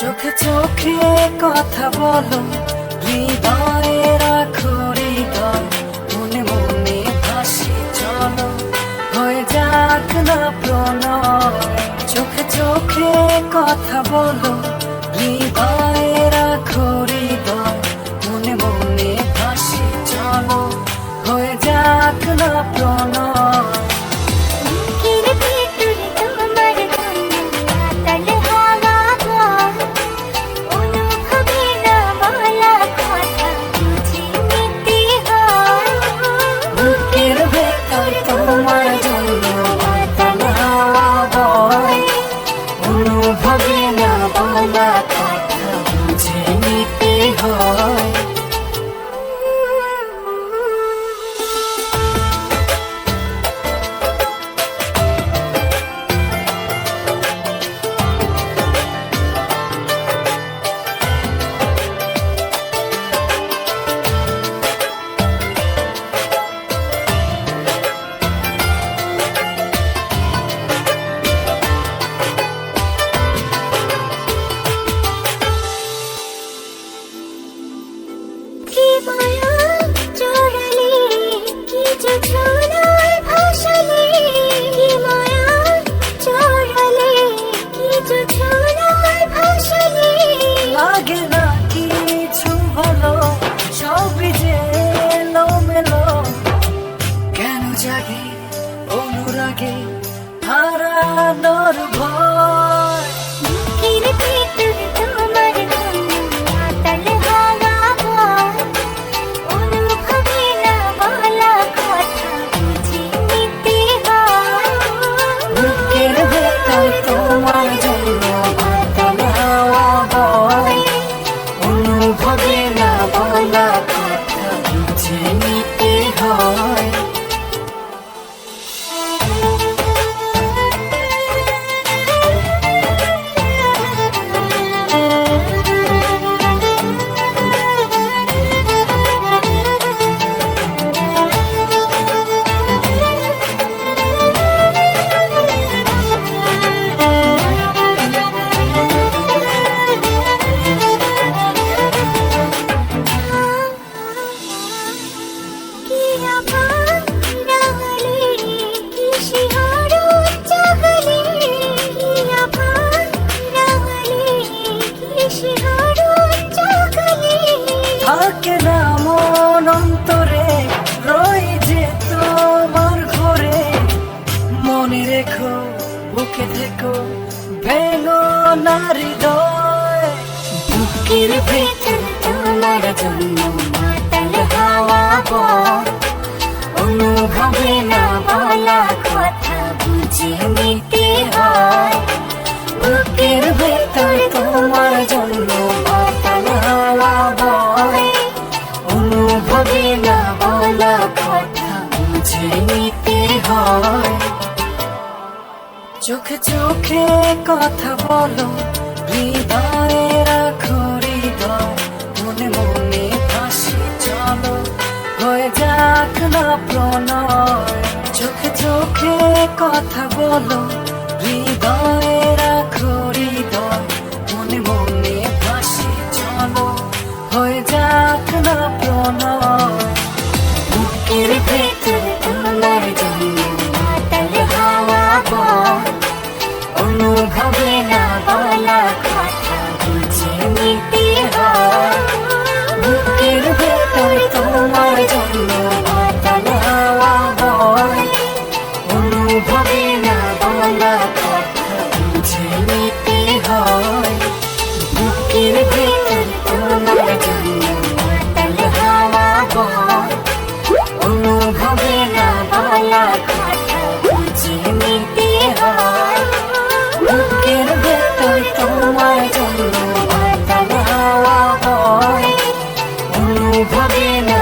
চোখে চোখে কথা বলো, হৃদয়ে রাখো হৃদয়, মনে মনে ভাসি চলো। হয়ে যাক না প্রণয়, চোখে চোখে কথা বলো তোমার জন্য It's থাকে না মন অন্তরে যে তোমার ঘরে। মনে রেখো, বুকে থেকো ভেঙো না হৃদয়। বুকের ভেতর তোমার জন্য মাতাল হাওয়া বয় অনুভবে না বলা কথা বুঝে নিতে হয়। বুকের ভেতর তোমার জন্য অনুভবে না বলা কথা হয়। চোখে চোখে কথা বলো, হৃদয়ে বলো হৃদয়ে হৃদয় মনে মনে চলো হয়ে যাক না প্রণয়। বুকের জন্য